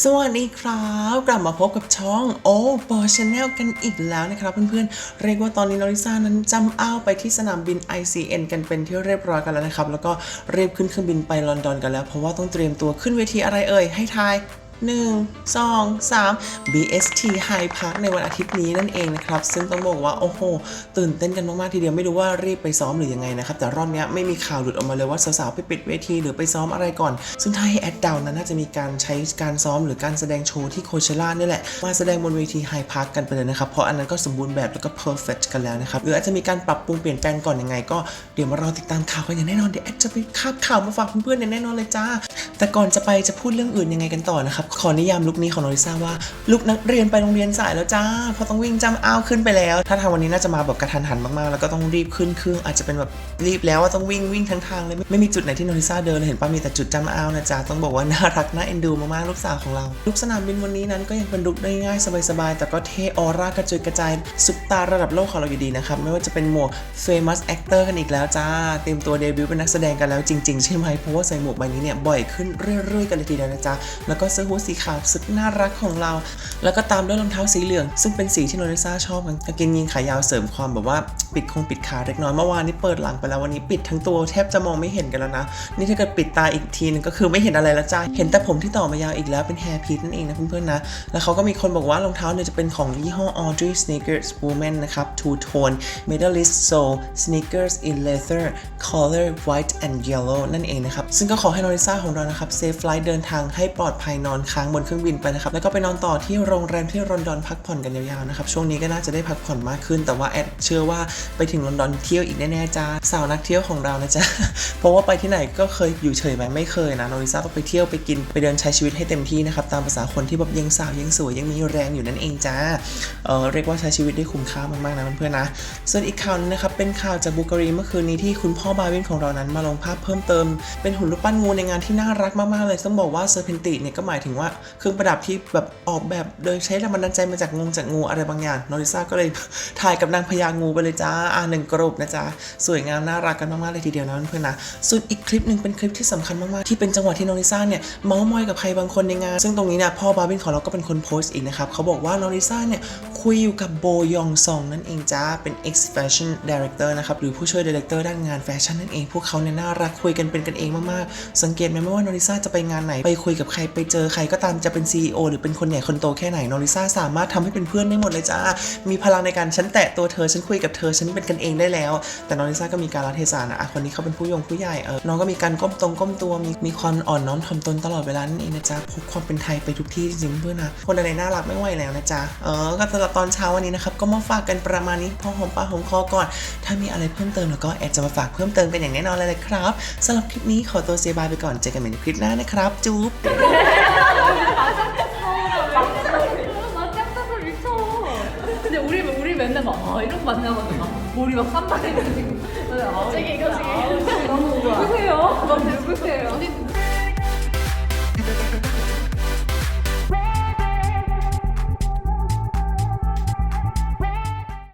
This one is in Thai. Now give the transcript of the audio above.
สวัสดีครับ กลับมาพบกับช่องโอปอชแนลกันอีกแล้วนะครับเพื่อนๆ เรียกว่าตอนนี้นอริซ่านั้นจำอ้าวไปที่สนามบิน ICN กันเป็นที่เรียบร้อยกันแล้วนะครับ แล้วก็เรียบขึ้นเครื่องบินไปลอนดอนกันแล้ว เพราะว่าต้องเตรียมตัวขึ้นเวทีอะไรเอ่ยให้ทาย 1 2 3 BST High Park ในวันอาทิตย์นี้นั่นเองนะครับ ซึ่งต้องบอกว่า โอ้โห ตื่นเต้นกันมาก ๆ ทีเดียวไม่รู้ว่ารีบไปซ้อมหรือยังไงนะครับ แต่รอบนี้ไม่มีข่าวหลุดออกมาเลยว่าสาว ๆ ไปปิดเวทีหรือไปซ้อมอะไรก่อน ซึ่งถ้าให้แอดเดานั้นน่าจะมีการใช้การซ้อมหรือการแสดงโชว์ที่โคเชล่านี่แหละ มาแสดงบนเวที High Park กันไปเลยนะครับ เพราะอันนั้นก็สมบูรณ์แบบแล้วก็ perfect กันแล้วนะครับ หรืออาจจะมีการปรับปรุงเปลี่ยนแปลงก่อนยังไง ก็เดี๋ยวมารอติดตามข่าวกันอย่างแน่นอนเดี๋ยวแอดจะไปคาบข่าวมาฝากเพื่อนๆอย่างแน่นอนเลยจ้า แต่ก่อนจะไปจะพูดเรื่องอื่นยังไงกันต่อนะครับขอนิยามลุคนี้ของโนริซ่าว่าลุคนักเรียนไปโรงเรียนสายแล้วจ้าเพราะต้องวิ่งจำอ้าวขึ้นไปแล้ว ถ้าทางวันนี้น่าจะมาแบบกระทันหันมากๆ แล้วก็ต้องรีบขึ้นเครื่องอาจจะเป็นแบบรีบแล้วว่าต้องวิ่งวิ่งทั้งทางเลยไม่มีจุดไหนที่โนริซ่าเดินเลยเห็นปะมีแต่จุดจำอ้าวนะจ๊ะต้องบอกว่าน่ารักน่าเอ็นดูมากๆลูกสาวของเราลุคสนามบินวันนี้นั้นก็ยังเป็นลุคได้ง่ายสบายๆแต่ก็เทออร่ากระจุยกระจายซุปตาระดับโลกของเราอยู่ดีนะครับไม่ว่าจะเป็นหมวก famous actor กันอีกแล้วจ้าเตรียมตัวเดบิวต์เป็นนักแสดงกันแล้วจริงๆใช่ไหมเพราะว่าใส่หมวกใบนี้เนี่ยบ่อยขึ้นเรื่อยๆกันเลยทีเดียวนะจ๊ะแล้วก็เสื้อฮู้ดสีขาวสุดน่ารักของเรา แล้วก็ตามด้วยรองเท้าสีเหลือง ซึ่งเป็นสีที่โนริซ่าชอบกันกางเกงยีนขายาวเสริมความแบบว่าปิดคงปิดขาเล็กน้อยเมื่อวานนี้เปิดหลังไปแล้ววันนี้ปิดทั้งตัวแทบจะมองไม่เห็นกันแล้วนะ นี่ถ้าเกิดปิดตาอีกทีนึงก็คือไม่เห็นอะไรแล้วจ้าเห็นแต่ผมที่ต่อมายาวอีกแล้วเป็นแฮร์พีทนั่นเองนะเพื่อนๆนะ แล้วเขาก็มีคนบอกว่ารองเท้าเนี่ยจะเป็นของยี่ห้อ Audrey Sneakers Woman นะครับ Two Tone Medalist Sole Sneakers in Leather Color White and Yellow นั่นเองนะครับ ซึ่งก็ขอให้นอริซ่าของเรานะครับ Safe Flight เดินทางให้ปลอดภัยนอนค้างบนเครื่องบินไปนะครับแล้วก็ไปนอนต่อที่โรงแรมที่ลอนดอนพักผ่อนกันยาวๆนะครับช่วงนี้ก็น่าจะได้พักผ่อนมากขึ้น แต่ว่าแอดเชื่อว่าไปถึงลอนดอนเที่ยวอีกแน่ๆจ้าสาวนักเที่ยวของเรานะจ๊ะเพราะว่าไปที่ไหนก็เคยอยู่เฉยไหมไม่เคยนะโนริซ่าต้องไปเที่ยวไปกินไปเดินใช้ชีวิตให้เต็มที่นะครับตามภาษาคนที่แบบยังสาวยังสวยยังมีแรงอยู่นั่นเองจ้าเออเรียกว่าใช้ชีวิตได้คุ้มค่ามากๆนะเพื่อนๆนะ ส่วนอีกข่าวนึงนะครับเป็นข่าวจากบูการีเมื่อคืนนี้ที่คุณพ่อบาวินของเรานั้นมาลงภาพเพิ่มเติม เป็นหุ่นรูปปั้นงูในงานที่น่ารักมากๆเลยต้องบอกว่าเซอร์เพนติเนี่ยก็หมายถึงว่าเครื่องประดับที่แบบออกแบบโดยใช้แรงบันดาลใจมาจากงูจากงูอะไรบางอย่างนอริซ่าก็เลยถ่ายกับนางพญางูไปเลยจ้าอ่าหนึ่งกรุบนะจ๊ะสวยงามน่ารักกันมากๆเลยทีเดียวนะเพื่อนๆนะส่วนอีกคลิปหนึ่งเป็นคลิปที่สำคัญมากๆที่เป็นจังหวะที่นอริซ่าเนี่ยเมาส์มอยกับใครบางคนในงาน ซึ่งตรงนี้เนี่ยพ่อบาบินของเราก็เป็นคนโพสต์อีกนะครับเขาบอกว่านอริซ่าเนี่ย คุยอยู่กับโบยองซองนั่นเองจ้า เป็น ex Fashion Director นะครับ หรือผู้ช่วย Director ด้านงานแฟชั่นนั่นเอง พวกเขาเนี่ยน่ารักคุยกันเป็นกันเองมากๆ สังเกตไหมไม่ว่านอริซ่าจะไปงานไหน ไปคุยกับใครไปเจอใครก็ตามจะเป็น CEO หรือเป็นคนใหญ่คนโตแค่ไหนนอริซ่าสามารถทำให้เป็นเพื่อนได้หมดเลยจ้า มีพลังในการฉันแตะตัวเธอฉันคุยกับเธอฉันเป็นกันเองได้แล้ว แต่นอริซ่าก็มีการรัเทศานะอะคนนี้เขาเป็นผู้ยงผู้ใหญ่เออน้องก็มีการก้มตรงก้มตัวมีมีความอ่อนน้อมถ่อมตนตลอดเวลานั่นเองนะจ๊ะพกความเป็นไทยไปทุกที่จริงๆเพื่อนนะคนอะไรน่ารักไม่ไหวแล้วนะจ๊ะเออก็สำหรับตอนเช้าวันนี้นะครับก็มาฝากกันประมาณนี้พอหอมปากหอมคอก่อน ถ้ามีอะไรเพิ่มเติมแล้วก็แอดจะมาฝากเพิ่มเติมกันอย่างแน่นอนเลยเลยครับสำหรับคลิปนี้ขอตัวเซบายไปก่อนเจอกันใหม่ในคลิปหน้านะครับจุ๊บ 나 짝짝을 미쳐. 근데 우리 우리 맨날 막 아, 이런 거 만나면 막 머리 막 산발해가지고. 갑자기 이거 지금 너무 누구세요? 막 누구세요?